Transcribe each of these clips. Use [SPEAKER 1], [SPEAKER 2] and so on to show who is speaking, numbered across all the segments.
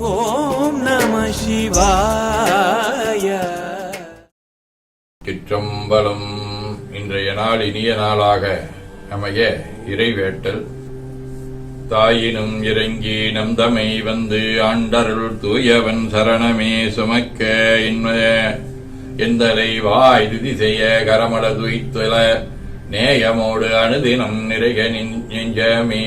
[SPEAKER 1] ஓம் நம சிவாய.
[SPEAKER 2] சிற்றம்பலம் இன்றைய நாள் இனிய நாளாக அமைய இறைவேட்டல். தாயினும் இறங்கி நந்தமை வந்து ஆண்டருள் தூயவன் சரணமே சுமக்க இன்மய எந்தலை வாய் துதி செய்ய கரமட துய்த்துல நேயமோடு அணுதினம் நிறைக நெஞ்சமே.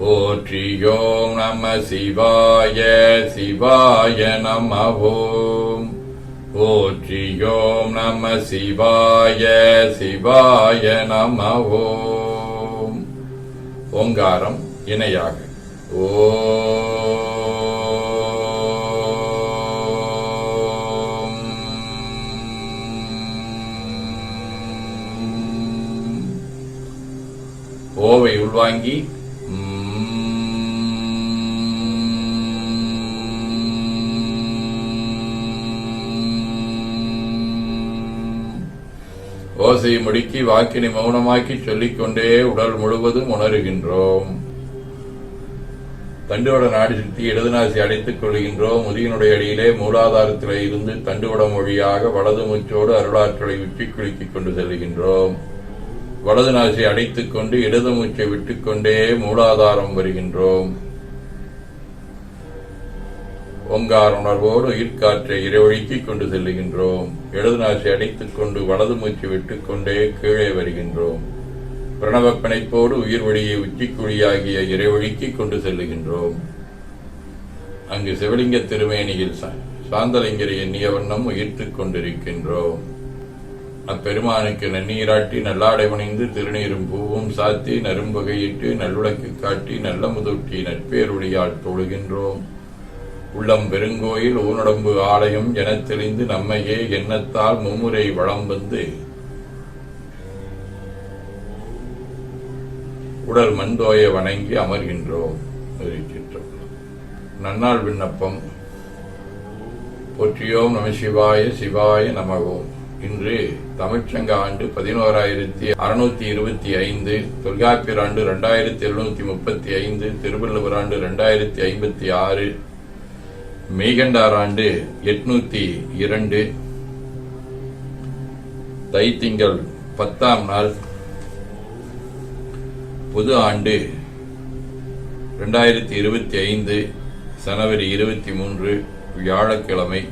[SPEAKER 2] ஓம் போற்றியோம் நம சிவாய சிவாய நம ஓம் போற்றியோம் நம சிவாய சிவாய நம ஓம் ஓங்காரம் இணையாக. ஓம் ஓவை உள்வாங்கி ஓசையை முடுக்கி வாக்கினை மௌனமாக்கி சொல்லிக்கொண்டே உடல் முழுவதும் உணர்கின்றோம். தண்டுவட நாடி சுற்றி இடதுநாசி அடைத்துக் கொள்கின்றோம். முதியனுடைய அடியிலே மூலாதாரத்திலே இருந்து தண்டுவடம் மொழியாக வலது மூச்சோடு அருளாற்றலை உச்சி குலுக்கிக் கொண்டு செல்கின்றோம். வலது நாசி அடைத்துக் கொண்டு இடது மூச்சை விட்டுக்கொண்டே மூலாதாரம் வருகின்றோம். ஓங்கார உணர்வோடு உயிர்காற்றை இறைவழிக்கிக் கொண்டு செல்லுகின்றோம். இடது நாசி அடைத்துக் கொண்டு வலது மூச்சு விட்டுக்கொண்டே கீழே வருகின்றோம். பிரணவ பிணைப்போடு உயிர் வழியை உச்சிக்குழியாகிய இறைவழிக்கு கொண்டு செல்லுகின்றோம். அங்கு சிவலிங்க திருமேனியில் சா- சாந்தலிங்கரை எண்ணிய வண்ணம் உயிர்த்துக் கொண்டிருக்கின்றோம். அப்பெருமானுக்கு நன்னீராட்டி நல்லாடை வணிந்து திருநீரும் பூவும் சாத்தி நரும்பகையிட்டு நல்லுடக்கு காட்டி நல்ல முதூட்டி நட்பேருளியால் தொழுகின்றோம். உள்ளம் பெருங்கோயில் ஊனடம்பு ஆலயம் எனத் தெளிந்து நம்மையே எண்ணத்தால் மும்முறை வளம் வந்து உடல் மண்தோய வணங்கி அமர்கின்றோம் நன்னாள் விண்ணப்பம். போற்றியோம் நம சிவாய சிவாய நமகோம் இன்று தமிழ்ச்சங்க ஆண்டு பதினோராயிரத்தி அறுநூத்தி இருபத்தி ஐந்து தொல்காப்பியர் ஆண்டு இரண்டாயிரத்தி எழுநூத்தி முப்பத்தி ஐந்து திருவள்ளுவர் ஆண்டு இரண்டாயிரத்தி ஐம்பத்தி ஆறு மெய்கண்டார் ஆண்டு எட்நூத்தி இரண்டு. தைத்திங்கள் பத்தாம் நாள் புது ஆண்டு ரெண்டாயிரத்தி இருபத்தி ஐந்து ஜனவரி இருபத்தி மூன்று வியாழக்கிழமை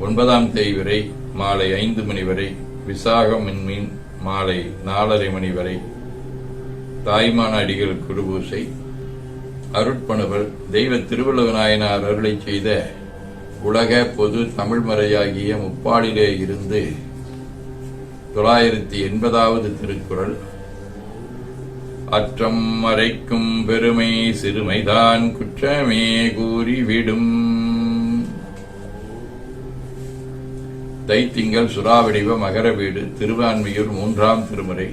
[SPEAKER 2] ஒன்பதாம் தேதி வரை மாலை ஐந்து மணி வரை விசாகம் மின்மீன் மாலை நாலரை மணி வரை தாய்மான அடிகள் குருபூசை அருட்பணுவல் தெய்வ திருவள்ளுவநாயனார் அருளை அருளைச் செய்த உலக பொது தமிழ்மறையாகிய முப்பாடிலே இருந்து தொள்ளாயிரத்தி எண்பதாவது திருக்குறள். அற்றம் மறைக்கும் பெருமை சிறுமைதான் குற்றமே கூறிவிடும் தைத்திங்கள் சுறாவடிவ மகர வீடு திருவான்மியூர் மூன்றாம் திருமுறை.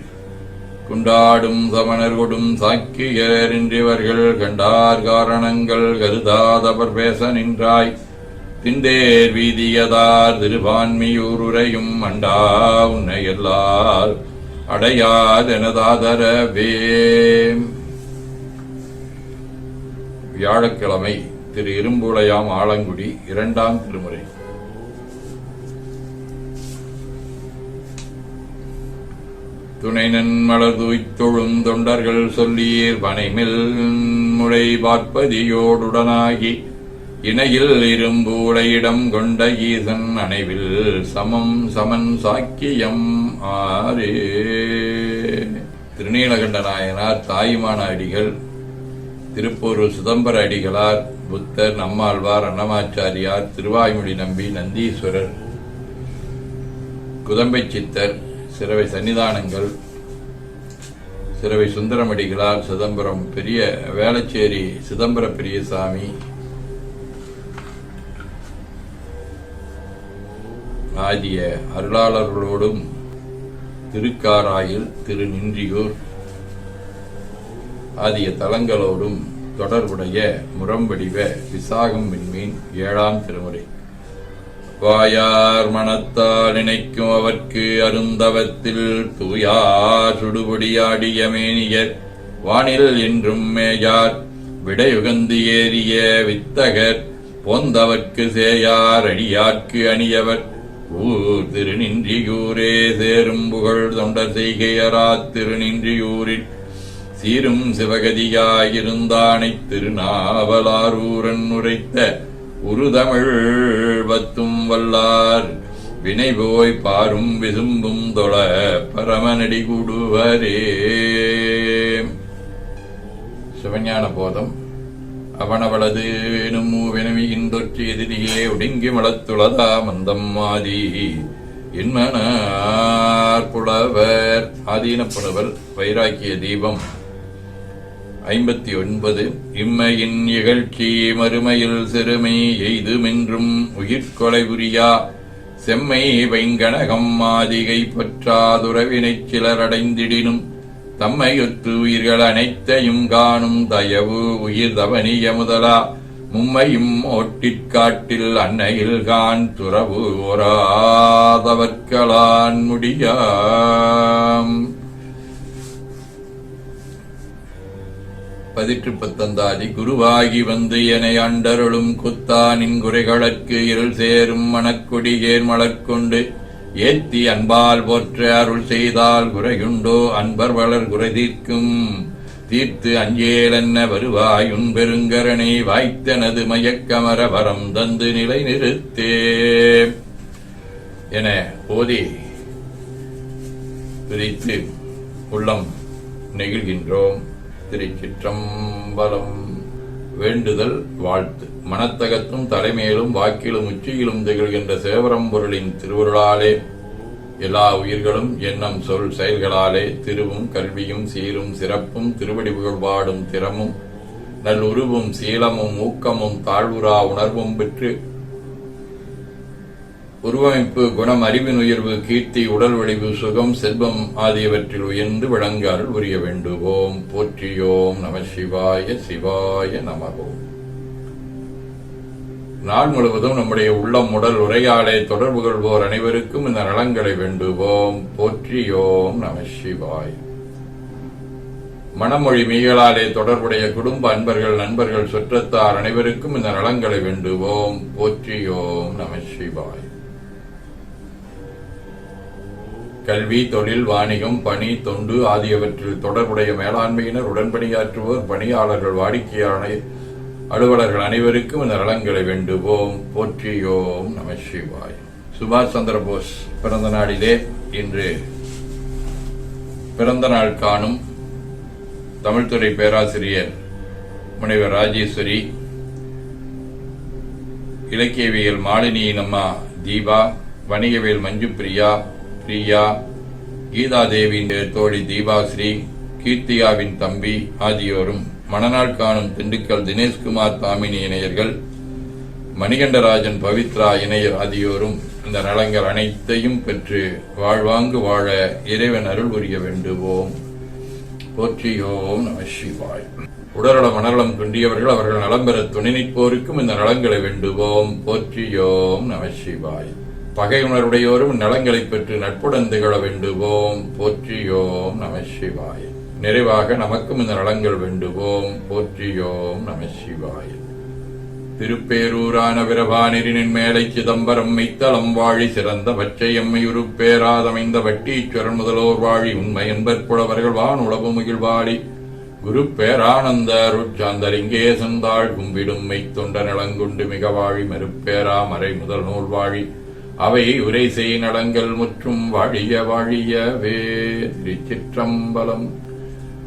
[SPEAKER 2] குண்டாடும் சமணர் கொடும் சாக்கியர் என்றிவர்கள் கண்டார் காரணங்கள் கருதாதவர் பேச நின்றாய். திண்டேர் வீதியதார் திருவான்மியூர் உரையும் அண்டா உன்னை எல்லார் அடையாதெனதாதரவே வியாழக்கிழமை திரு இரும்புளையாம் ஆலங்குடி இரண்டாம் திருமுறை. துணை மலர் தூய்த்தொழும் தொண்டர்கள் சொல்லியீர் பனைமில் முளை பார்ப்பதியோடுடனாகி இணையில் இரும்பூடையிடம் கொண்ட ஈசன் அணைவில் சமம் சமன் சாக்கியம் ஆரே. திருநீலகண்ட நாயனார் தாயுமான அடிகள் திருப்பூர் சிதம்பர அடிகளார் புத்தர் நம்மாழ்வார் அன்னமாச்சாரியார் திருவாய்மொழி நம்பி நந்தீஸ்வரர் குதம்பை சித்தர் சிறவை சன்னிதானங்கள் சிறவை சுந்தரமடிகளார் சிதம்பரம் பெரிய வேளச்சேரி சிதம்பர பெரியசாமி ஆகிய அருளாளர்களோடும் திருக்காராயில் திருநின்றியூர் ஆகிய தலங்களோடும் தொடர்புடைய முரம்படிவ விசாகம் விண்மீன் ஏழாம் திருமுறை. வாயார் மனத்தால் நினைக்கும் அவர்க்கு அருந்தவத்தில் தூயார் சுடுபொடியாடிய மேனியர். வானில் என்றும் மேயார் விடையுகந்து ஏறிய வித்தகர் போந்தவர்க்கு சேயார் அடியார்க்கு அணியவர். ஊர் திருநின்றியூரே சேரும் புகழ் தொண்டர் செய்கையரா திருநின்றியூரில். சீரும் சிவகதியாயிருந்தானை திருநாவலாரூரன் உரைத்த உருதமிழ் வத்தும் வல்லார். வினை போய் பாரும் விசும்பும் தொழ பரமநடி கூடுவரே. சிவஞான போதம். அவனவளது எனும் வினவிகின்றொற்று எதிரியே ஒடுங்கி மலத்துளதா மந்தம் ஆதி என்மனார் புலவர் ஆதீன வைராக்கிய தீபம். ஐம்பத்தி ஒன்பது. இம்மையின் இகழ்ச்சி மறுமையில் சிறுமை எய்துமென்றும் உயிர்கொலை புரியா செம்மை வைங்கனகம் மாதிகை பற்றாதுறவினைச் சிலர் அடைந்திடினும் தம்மையொத்து உயிர்கள் அனைத்தையும் காணும் தயவு உயிர் தவனிய முதலா. மும்மையும் ஓட்டிற்காட்டில் அன்னையில் கான் துறவு ஓராதவர்களான் முடியாம். பதிற்று பத்தந்தாதி குருவாகி வந்து என அண்டருளும் குத்தானின் குறைகளுக்கு இருள் சேரும் மணக்கொடியேர் மலர்கொண்டு ஏத்தி அன்பால் போற்ற அருள் செய்தால் குறையுண்டோ அன்பர் வளர் குறை தீர்க்கும். தீர்த்து அஞ்சேலென்ன வருவாயுன் பெருங்கரணை வாய்த்தனது மயக்கமர வரம் தந்து நிலை நிறுத்தே. என ஓதி பிரித்து உள்ளம் நெகிழ்கின்றோம். திருச்சிற்றம்பலம். வேண்டுதல் வாழ்த்து. மனத்தகத்தும் தலைமையிலும் வாக்கிலும் உச்சியிலும் திகழ்கின்ற சேவரம்பொருளின் திருவருளாலே எல்லா உயிர்களும் எண்ணம் சொல் செயல்களாலே திருவும் கல்வியும் சீரும் சிறப்பும் திருவடி புகழ்பாடும் திறமும் நல்லுருவும் சீலமும் ஊக்கமும் தாழ்வுரா உணர்வும் பெற்று உருவமைப்பு குணம் அறிவின் உயர்வு கீர்த்தி உடல் வடிவு சுகம் செல்வம் ஆகியவற்றில் உயர்ந்து விளங்கால் உரிய வேண்டுவோம். போற்றியோம் நம சிவாய சிவாய நமகோம் நாள் முழுவதும் நம்முடைய உள்ளம் உடல் உரையாடை தொடர்பு கொள்வோர் அனைவருக்கும் இந்த நலங்களை வேண்டுவோம். போற்றியோம் நம சிவாய். மனமொழி மீகளாலே தொடர்புடைய குடும்ப அன்பர்கள் நண்பர்கள் சுற்றத்தார் அனைவருக்கும் இந்த நலங்களை வேண்டுவோம். போற்றியோம் நம சிவாய். கல்வி தொழில் வாணிகம் பணி தொண்டு ஆகியவற்றில் தொடர்புடைய மேலாண்மையினர் உடன்பணியாற்றுவோர் பணியாளர்கள் வாடிக்கையாளர் அலுவலர்கள் அனைவருக்கும் இந்த நலன்களை வேண்டுவோம். போற்றியோம் நம சிவாய். சுபாஷ் சந்திர போஸ் பிறந்த நாளிலே இன்று பிறந்த நாள் காணும் தமிழ்துறை பேராசிரியர் முனைவர் ராஜேஸ்வரி இலக்கியவியல் மாலினியின் அம்மா தீபா வணிகவியல் மஞ்சு பிரியா பிரியா கீதாதேவியின் தோழி தீபாஸ்ரீ கீர்த்தியாவின் தம்பி ஆகியோரும் மணநாள் காணும் திண்டுக்கல் தினேஷ்குமார் தாமினி இணையர்கள் மணிகண்டராஜன் பவித்ரா இணையர் ஆகியோரும் இந்த நலங்கள் அனைத்தையும் பெற்று வாழ்வாங்கு வாழ இறைவன் அருள் புரிய வேண்டுவோம். போற்றியோம் நம சிவாய். உடல்நலம் மனநலம் குன்றியவர்கள் அவர்கள் நலம் பெற துணை நிற்போருக்கும் இந்த நலங்களை வேண்டுவோம். போற்றியோம் நம சிவாய். பகை உணர்வுடையோரும் நலங்களை பெற்று நட்புடன் திகழ வேண்டுவோம். போற்றியோம் நம சிவாய. நிறைவாக நமக்கும் இந்த நலங்கள் வேண்டுவோம். போற்றியோம் நம சிவாய. திருப்பேரூரான விரபானிரினின் மேலை சிதம்பரம் மெய்த்தளம் வாழி சிறந்த பச்சை எம்மை உருப்பேராதமைந்த வட்டீஸ்வரன் முதலோர் வாழி உண்மை என்பற்புலவர்கள் வான் உளவு முகிழ்வாடி குரு பேரானந்த அருட்சாந்தரிங்கேசந்தாள் கும்பிடும் மெய்த்தொண்ட நலங்குண்டு மிக வாழி மறுப்பேரா மறை முதல் நூல் வாழி. அவை உரை செய் நலங்கள் முற்றும் வாழிய வாழியவே. திருச்சிற்றம்பலம்.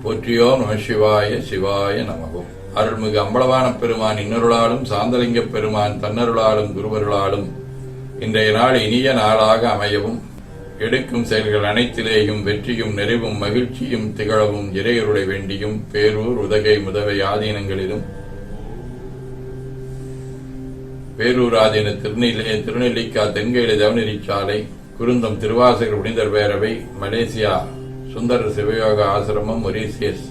[SPEAKER 2] போற்றியோ நம சிவாய சிவாய நமகும் அருள்மிகு அம்பலவான பெருமான் இன்னருளாலும் சாந்தலிங்க பெருமான் தன்னருளாலும் குருவருளாலும் இன்றைய நாள் இனிய நாளாக அமையவும் எடுக்கும் செயல்கள் அனைத்திலேயும் வெற்றியும் நிறைவும் மகிழ்ச்சியும் திகழவும் இறையருளை வேண்டியும் பேரூர் உதகை முதவை ஆதீனங்களிலும் பேரூராதீன திருநெல்லை திருநெல்லிக்கா தென்கையில ஜவனரி சாலை குருந்தம் திருவாசகர் புனிதர் பேரவை மலேசியா சுந்தர சிவயோக ஆசிரமம் மொரீசியஸ்.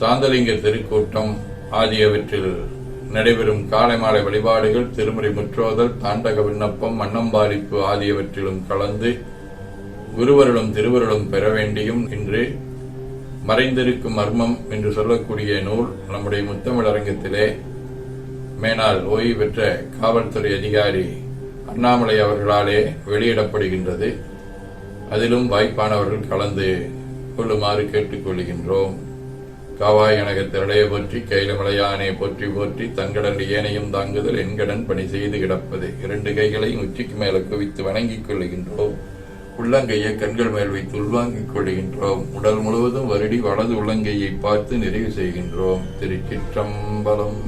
[SPEAKER 2] சாந்தலிங்க திருக்கூட்டம் ஆகியவற்றில் நடைபெறும் காலை மாலை வழிபாடுகள் திருமுறை முற்றோதல் தாண்டக விண்ணப்பம் மன்னம்பாரிப்பு ஆகியவற்றிலும் கலந்து குருவருளும் திருவருளும் பெற வேண்டியும் இன்று மறைந்திருக்கும் மர்மம் என்று சொல்லக்கூடிய நூல் நம்முடைய முத்தமிழரங்கத்திலே மேனால் ஓய்வு பெற்ற காவல்துறை அதிகாரி அண்ணாமலை அவர்களாலே வெளியிடப்படுகின்றது. அதிலும் வாய்ப்பானவர்கள் கலந்து கொள்ளுமாறு கேட்டுக்கொள்கின்றோம். காவாய் எனகத்திரடைய போற்றி கைலமலையானே போற்றி போற்றி தங்கடன் ஏனையும் தாங்குதல் என்கடன் பணி செய்து கிடப்பது இரண்டு கைகளையும் உச்சிக்கு மேல குவித்து வணங்கிக் கொள்கின்றோம் உள்ளங்கையை கண்கள் மேல் வைத்து உள்வாங்கிக் கொள்கின்றோம் உடல் முழுவதும் வருடி வலது உள்ளங்கையை பார்த்து நிறைவு செய்கின்றோம். திருச்சிற்றம்பலம்.